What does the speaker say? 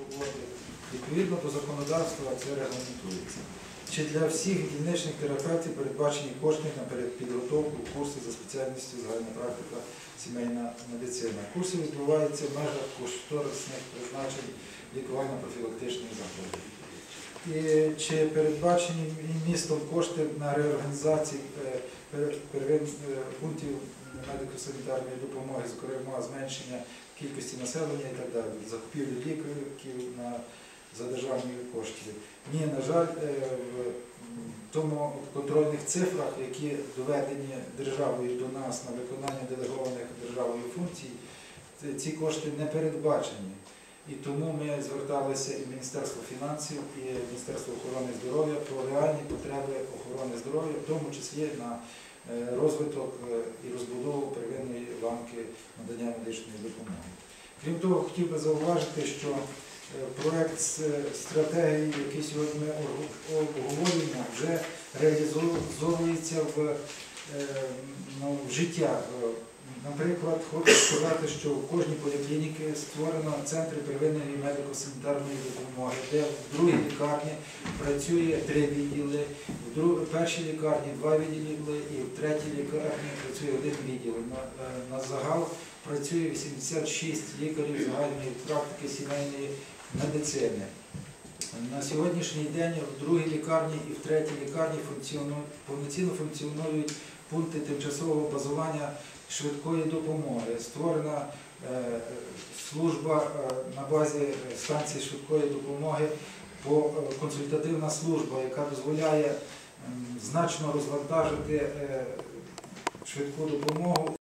роботи. Відповідно до законодавства це регламентується. Чи для всіх дільничних терапевтів передбачені кошти на підготовку курсу за спеціальністю загальна практика сімейна медицина? Курси відбуваються в межах кошторисних призначень лікувально-профілактичних закладів. І чи передбачені містом кошти на реорганізацію е, е, пунктів медико-санітарної допомоги, зокрема зменшення кількості населення і так далі, закупівлю лікарів на за державні кошти. Ні, на жаль, е, в тому контрольних цифрах, які доведені державою до нас на виконання делегованих державою функцій, ці кошти не передбачені. І тому ми зверталися і Міністерство фінансів, і Міністерство охорони здоров'я про реальні потреби охорони здоров'я, в тому числі на розвиток е, і розбудову первинної ланки надання медичної допомоги. Крім того, хотів би зауважити, що е, е, стратегії, який сьогодні ми обговорюємо, вже реалізовується в, е, ну, в життя. Е, Наприклад, хочу сказати, що в кожній поліклініці створено центри первинної медико-санітарної допомоги, де в другій лікарні працює три відділи, в першій лікарні два відділи і в третій лікарні працює один відділ. На, е, на загал працює 86 лікарів загальної практики сімейної медицини. На сьогоднішній день в другій лікарні і в третій лікарні функціону- повноцінно функціонують пункти тимчасового базування швидкої допомоги. Створена е, служба е, на базі станції швидкої допомоги, по е, консультативна служба, яка дозволяє значно розвантажити е, швидку допомогу